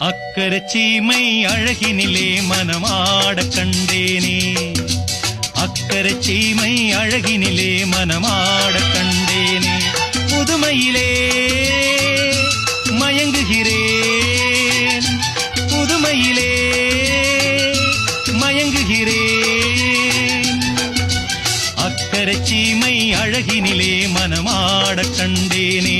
அக்கரை சீமை அழகினிலே மனமாட கண்டேனே. அக்கரை சீமை அழகினிலே மனமாட கண்டேனே. புதுமையிலே மயங்குகிறேன். புதுமையிலே மயங்குகிறேன். அக்கரை சீமை அழகினிலே மனமாட கண்டேனே.